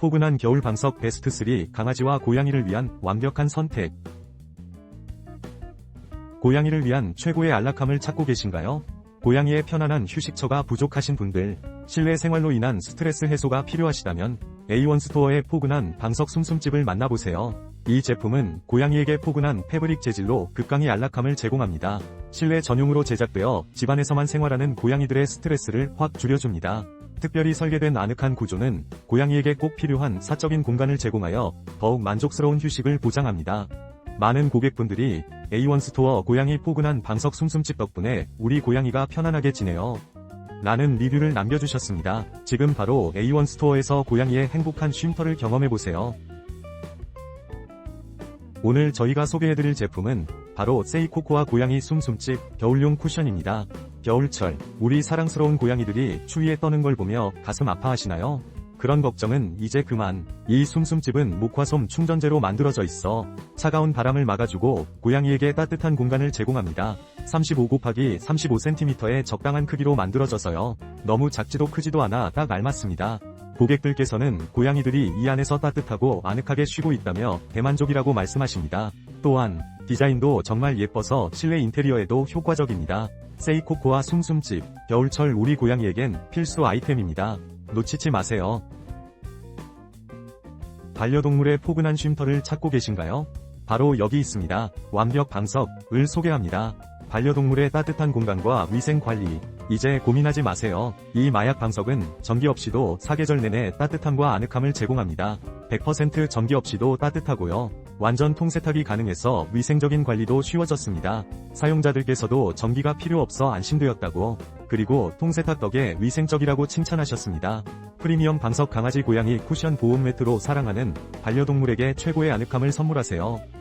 포근한 겨울 방석 베스트 3 강아지와 고양이를 위한 완벽한 선택. 고양이를 위한 최고의 안락함을 찾고 계신가요? 고양이의 편안한 휴식처가 부족하신 분들, 실내 생활로 인한 스트레스 해소가 필요하시다면 A1 스토어의 포근한 방석 숨숨집을 만나보세요. 이 제품은 고양이에게 포근한 패브릭 재질로 극강의 안락함을 제공합니다. 실내 전용으로 제작되어 집안에서만 생활하는 고양이들의 스트레스를 확 줄여줍니다. 특별히 설계된 아늑한 구조는 고양이에게 꼭 필요한 사적인 공간을 제공하여 더욱 만족스러운 휴식을 보장합니다. 많은 고객분들이 A1 스토어 고양이 포근한 방석 숨숨집 덕분에 우리 고양이가 편안하게 지내요. 라는 리뷰를 남겨주셨습니다. 지금 바로 A1 스토어에서 고양이의 행복한 쉼터를 경험해보세요. 오늘 저희가 소개해드릴 제품은 바로 세이코코아 고양이 숨숨집 겨울용 쿠션입니다. 겨울철, 우리 사랑스러운 고양이들이 추위에 떠는 걸 보며 가슴 아파하시나요? 그런 걱정은 이제 그만. 이 숨숨집은 목화솜 충전재로 만들어져 있어 차가운 바람을 막아주고 고양이에게 따뜻한 공간을 제공합니다. 35 곱하기 35cm의 적당한 크기로 만들어져서요. 너무 작지도 크지도 않아 딱 알맞습니다. 고객들께서는 고양이들이 이 안에서 따뜻하고 아늑하게 쉬고 있다며 대만족이라고 말씀하십니다. 또한 디자인도 정말 예뻐서 실내 인테리어에도 효과적입니다. 세이코코아 숨숨집, 겨울철 우리 고양이에겐 필수 아이템입니다. 놓치지 마세요. 반려동물의 포근한 쉼터를 찾고 계신가요? 바로 여기 있습니다. 완벽 방석을 소개합니다. 반려동물의 따뜻한 공간과 위생 관리. 이제 고민하지 마세요. 이 마약 방석은 전기 없이도 사계절 내내 따뜻함과 아늑함을 제공합니다. 100% 전기 없이도 따뜻하고요. 완전 통세탁이 가능해서 위생적인 관리도 쉬워졌습니다. 사용자들께서도 전기가 필요 없어 안심되었다고. 그리고 통세탁 덕에 위생적이라고 칭찬하셨습니다. 프리미엄 방석 강아지 고양이 쿠션 보온 매트로 사랑하는 반려동물에게 최고의 아늑함을 선물하세요.